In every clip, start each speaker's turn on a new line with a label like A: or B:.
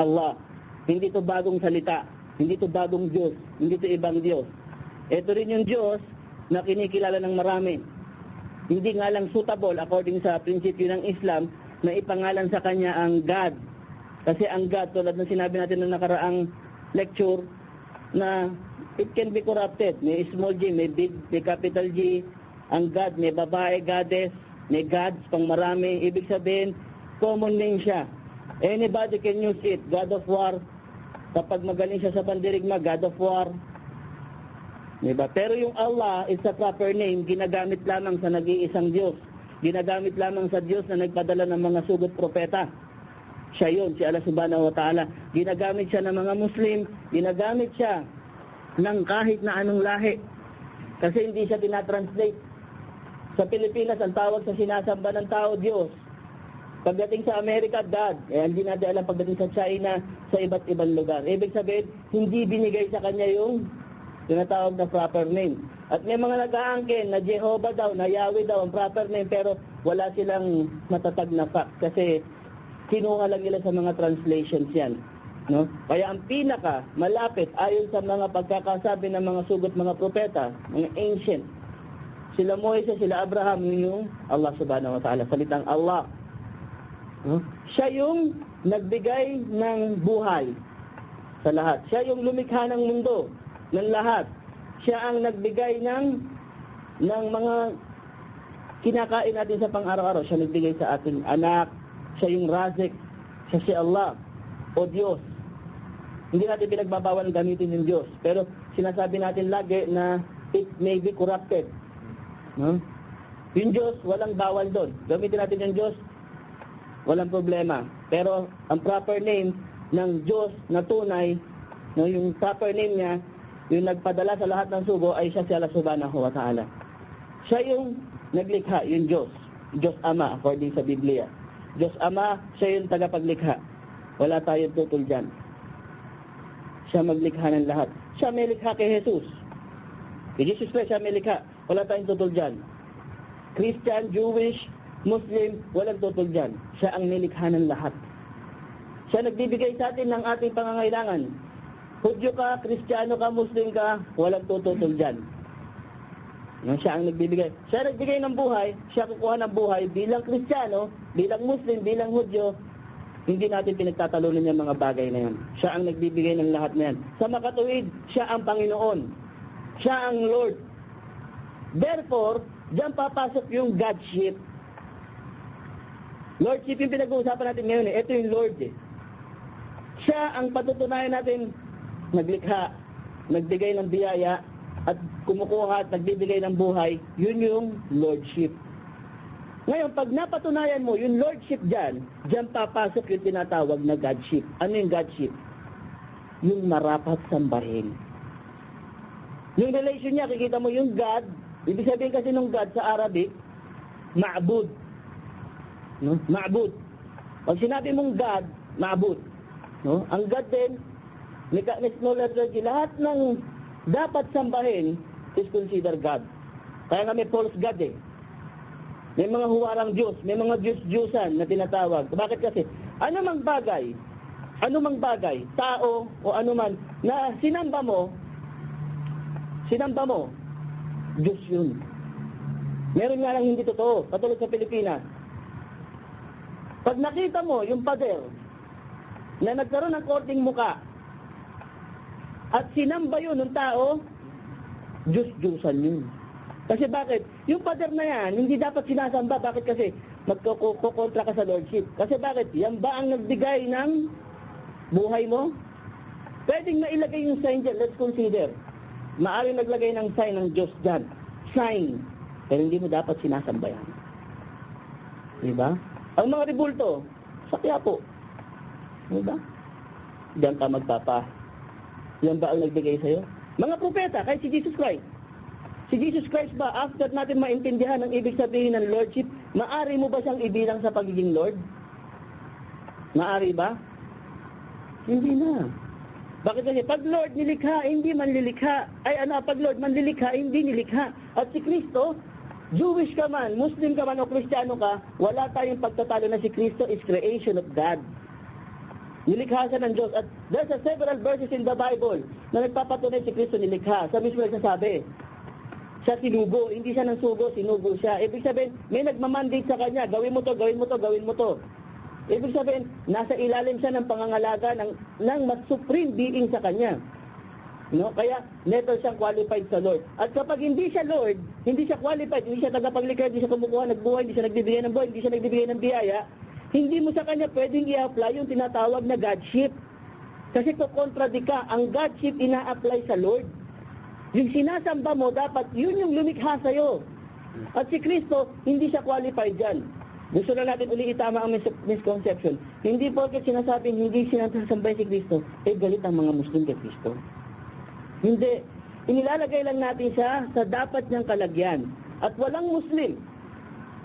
A: Allah. Hindi to bagong salita. Hindi to bagong Diyos. Hindi to ibang Diyos. Ito rin yung Diyos na kinikilala ng marami. Hindi nga lang suitable according sa prinsipyo ng Islam na ipangalan sa kanya ang God. Kasi ang God, tulad ng sinabi natin ng nakaraang lecture, na it can be corrupted. May small g, may big, may capital G. Ang God, may babae, goddess, may gods, pang marami. Ibig sabihin, common name siya. Anybody can use it. God of War. Kapag magaling siya sa pandirigma, God of War. Diba? Pero yung Allah is a proper name, ginagamit lamang sa nag-iisang Diyos. Ginagamit lamang sa Diyos na nagpadala ng mga sugot propeta. Siya yun, si Allah subhanahu wa ta'ala. Ginagamit siya ng mga Muslim, ginagamit siya ng kahit na anong lahi. Kasi hindi siya tinatranslate. Sa Pilipinas, ang tawag sa sinasamba ng tao, Diyos. Pagdating sa Amerika, God. Eh, hindi natin alam pagdating sa China, sa iba't ibang lugar. Ibig sabihin, hindi binigay sa kanya yung tinatawag na proper name. At may mga nag-aangkin na Jehovah daw, na Yahweh daw ang proper name, pero wala silang matatag na fact kasi kinuha lang nila sa mga translations yan. No? Kaya ang pinaka malapit ayon sa mga pagkakasabi ng mga sugot mga propeta, mga ancient, sila Moises, sila Abraham, yun yung Allah subhanahu wa ta'ala, salitang Allah. Siya yung nagbigay ng buhay sa lahat. Siya yung lumikha ng mundo ng lahat. Siya ang nagbigay ng ng mga kinakain natin sa pang-araw-araw. Siya nagbigay sa ating anak. Siya yung razik. Siya si Allah o Diyos. Hindi natin pinagbabawal gamitin yung Diyos. Pero sinasabi natin lagi na it may be corrupted. No? Yung Diyos, walang bawal doon. Gamitin natin yung Diyos, walang problema. Pero ang proper name ng Diyos na tunay, no, yung proper name niya, yung nagpadala sa lahat ng sugo ay siya si Allah subhanahu wa ta'ala. Siya yung naglikha, yung Diyos. Diyos Ama, according sa Biblia. Diyos Ama, siya yung tagapaglikha. Wala tayong tutol dyan. Siya maglikha ng lahat. Siya may likha kay Jesus. Kay Jesus Christ, siya may likha. Wala tayong tutol dyan. Christian, Jewish, Muslim, walang tutol dyan. Siya ang nilikha ng lahat. Siya nagbibigay sa atin ng ating pangangailangan. Hudyo ka, Kristiyano ka, Muslim ka, walang tututol dyan. Yan siya ang nagbibigay. Siya nagbigay ng buhay, siya kukuha ng buhay bilang Kristiyano, bilang Muslim, bilang Hudyo, hindi natin pinagtatalunan yung mga bagay na yan. Siya ang nagbibigay ng lahat na yan. Sa makatuwid, siya ang Panginoon. Siya ang Lord. Therefore, diyan papasok yung Godship. Lordship yung pinag-uusapan natin ngayon eh. Ito yung Lord eh. Siya ang patutunayan natin naglikha, nagbigay ng biyaya, at kumukuha at nagbibigay ng buhay, yun yung Lordship. Ngayon, pag napatunayan mo yung Lordship dyan, dyan papasok yung tinatawag na Godship. Ano yung Godship? Yung marapat sambahin. Yung relation niya, kikita mo yung God, ibig sabihin kasi ng God sa Arabic, ma'bud. No? Ma'bud. Pag sinabi mong God, ma'bud. No? Ang God din, Mechanics knowledge lahat ng dapat sambahin is consider God. Kaya nga may false God eh. May mga huwarang Diyos, may mga Diyos-Diyusan na tinatawag. Bakit kasi? Ano mang bagay, ano mang bagay, tao o ano man, na sinamba mo, sinamba mo, Diyos yun. Meron nga lang hindi totoo, katulad sa Pilipinas. Pag nakita mo yung pader na nagkaroon ng korting muka, at sinamba yun ng tao, Diyos-Diyosan yun. Kasi bakit? Yung pader na yan, hindi dapat sinasamba. Bakit kasi? Magkukontra ka sa Lordship. Kasi bakit? Yan ba ang nagbigay ng buhay mo? Pwedeng mailagay yung sign dyan. Let's consider. Maaring naglagay ng sign ng Diyos dyan. Sign. Pero hindi mo dapat sinasamba yan. Diba? Ang mga ribulto, sa Quiapo. Diba? Diyan ka magpapa yan ba ang nagbigay sa'yo? Mga propeta, kahit si Jesus Christ. Si Jesus Christ ba, after natin maintindihan ang ibig sabihin ng Lordship, maari mo ba siyang ibilang sa pagiging Lord? Maari ba? Hindi na. Bakit kasi pag Lord nilikha, hindi manlilikha. Ay ano, pag Lord manlilikha, hindi nilikha. At si Kristo, Jewish ka man, Muslim ka man o Kristiyano ka, wala tayong pagtatalo na si Kristo is creation of God. Nilikha siya ng Diyos. At there's a several verses in the Bible na nagpapatunay si Kristo nilikha. Sa mismo nagsasabi, siya sinugo, hindi siya nang sugo, sinugo siya. Ibig sabihin, may nagmamandate sa kanya, gawin mo to, gawin mo to, gawin mo to. Ibig sabihin, nasa ilalim siya ng pangangalaga ng, ng mas supreme being sa kanya. No? Kaya, never siyang qualified sa Lord. At kapag hindi siya Lord, hindi siya qualified, hindi siya tagapaglikha, hindi siya kumukuha ng buhay, hindi siya nagbibigay ng buhay, hindi siya nagbibigay ng biyaya, hindi mo sa kanya pwedeng i-apply yung tinatawag na Godship. Kasi kukontradik ka, ang Godship ina-apply sa Lord. Yung sinasamba mo, dapat yun yung lumikha sa'yo. At si Kristo, hindi siya qualified dyan. Gusto na natin uli itama ang mis- misconception. Hindi porket sinasabing hindi sinasambay si Kristo, eh galit ang mga Muslim kay Kristo. Hindi. Inilalagay lang natin siya sa dapat niyang kalagyan. At walang Muslim,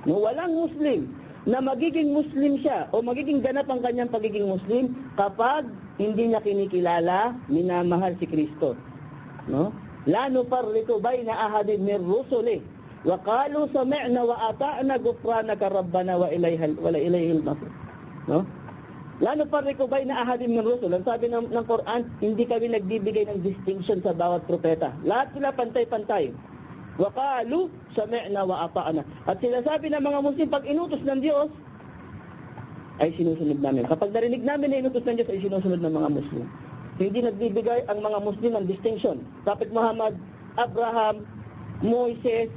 A: no, walang Muslim na magiging Muslim siya o magiging ganap ang kanyang pagiging Muslim kapag hindi niya kinikilala, minamahal si Kristo. No? La nufarriqu bayna ahadin min rusuli wa qalu sami'na wa ata'na ghufranaka rabbana wa ilayhal wa ilayhil masir. No? La nufarriqu bayna ahadin min rusul. Ang sabi ng, ng Quran, hindi kami nagbibigay ng distinction sa bawat propeta. Lahat sila pantay-pantay. Wa qalu sami'na wa ata'na. At sinasabi ng mga Muslim pag inutos ng Diyos ay sinusunod namin. Kapag narinig namin na inutos ng Diyos ay sinusunod ng mga Muslim. Hindi nagbibigay ang mga Muslim ng distinction. Prophet Muhammad, Abraham, Moises,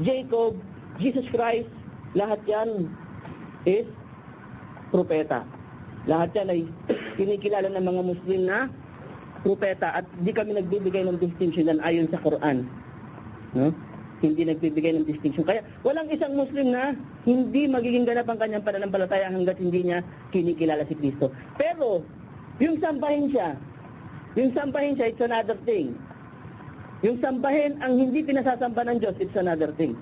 A: Jacob, Jesus Christ, lahat yan is propeta. Lahat yan ay kinikilala ng mga Muslim na propeta at hindi kami nagbibigay ng distinction yan ayon sa Quran. No? Hindi nagbibigay ng distinction. Kaya walang isang Muslim na hindi magiging ganap ang kanyang pananampalataya hanggat hindi niya kinikilala si Kristo. Pero, yung sambahin siya, yung sambahin siya, it's another thing. Yung sambahin ang hindi pinasasamba ng Diyos, it's another thing.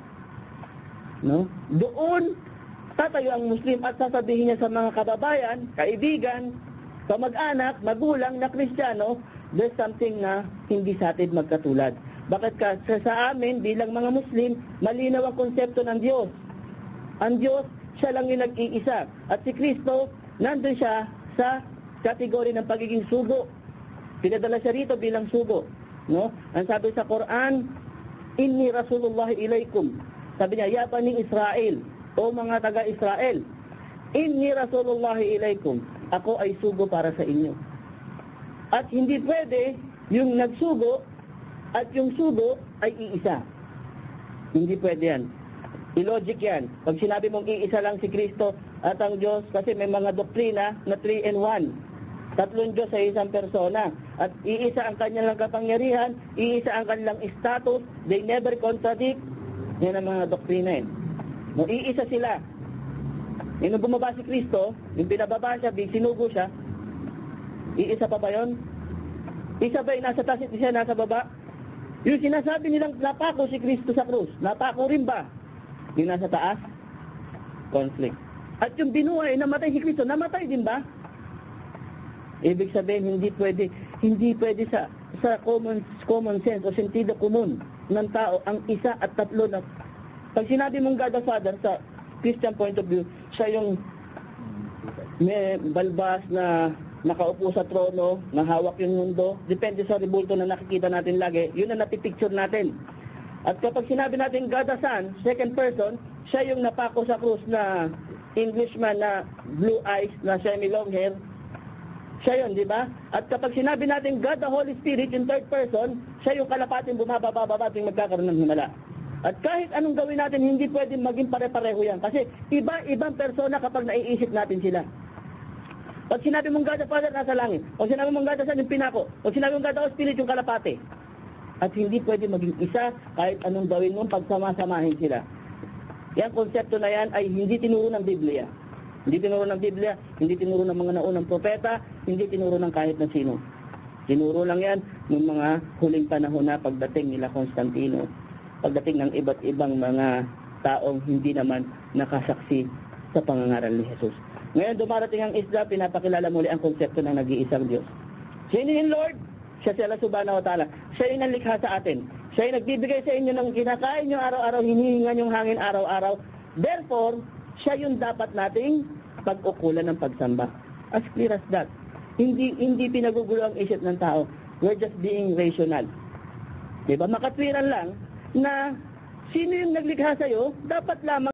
A: No? Doon, tatayo ang Muslim at sasabihin niya sa mga kababayan, kaibigan, kamag-anak, magulang na Kristiyano, there's something na hindi sa atin magkatulad. Bakit ka? Sa, sa amin, bilang mga Muslim, malinaw ang konsepto ng Diyos. Ang Diyos, siya lang yung nag-iisa. At si Kristo, nandun siya sa kategory ng pagiging sugo. Pinadala siya rito bilang sugo. No? Ang sabi sa Quran, Inni Rasulullah ilaykum. Sabi niya, Ya Bani Israel, o mga taga-Israel, Inni Rasulullah ilaykum. Ako ay sugo para sa inyo. At hindi pwede yung nagsugo at yung sugo ay iisa. Hindi pwede yan. Illogic yan. Pag sinabi mong iisa lang si Kristo at ang Diyos, kasi may mga doktrina na 3 and 1. Tatlong Diyos sa isang persona. At iisa ang kanyang kapangyarihan, iisa ang kanilang status, they never contradict. Yan ang mga doktrina eh. Iisa sila. Yung nung bumaba si Kristo, yung pinababa siya, sinugo siya, iisa pa ba yun? Isa ba yung nasa taas at isa nasa baba? Yung sinasabi nilang napako si Kristo sa krus, napako rin ba? Yung nasa taas? Conflict. At yung binuhay, namatay si Kristo, namatay din ba? Ibig sabihin, hindi pwede, hindi pwede sa sa common common sense o sentido común ng tao ang isa at tatlo na pag sinabi mong God the Father sa Christian point of view, siya yung may balbas na nakaupo sa trono, nahawak yung mundo, depende sa rebulto na nakikita natin lagi, yun ang napipicture natin. At kapag sinabi natin God the Son, second person, siya yung napako sa krus na Englishman na blue eyes, na semi-long hair, siya yun, di ba? At kapag sinabi natin God the Holy Spirit in third person, siya yung kalapating bumababa-baba tuwing magkakaroon ng himala. At kahit anong gawin natin, hindi pwedeng maging pare-pareho yan. Kasi iba-ibang persona kapag naiisip natin sila. Pag sinabi mong God the Father, nasa langit. O sinabi mong God the Son, yung pinako. O sinabi mong God the Spirit, yung kalapate. At hindi pwede maging isa kahit anong gawin mo, pagsama-samahin sila. Yan konsepto na yan ay hindi tinuro ng Biblia. Hindi tinuro ng Biblia, hindi tinuro ng mga naunang propeta, hindi tinuro ng kahit na sino. Tinuro lang yan ng mga huling panahon na pagdating nila Constantino, pagdating ng iba't ibang mga taong hindi naman nakasaksi sa pangangaral ni Jesus. Ngayon dumarating ang isla, pinapakilala muli ang konsepto ng nag-iisang Diyos. Sino yung Lord? Siya si Allah subhanahu wa ta'ala. Siya yung nalikha sa atin. Siya yung nagbibigay sa inyo ng kinakain nyo araw-araw, hinihingan yung hangin araw-araw. Therefore, siya yung dapat nating pag-ukulan ng pagsamba. As clear as that. Hindi hindi pinagugulo ang isip ng tao. We're just being rational. 'Di ba? Makatwiran lang na sino yung naglikha sa'yo, dapat lamang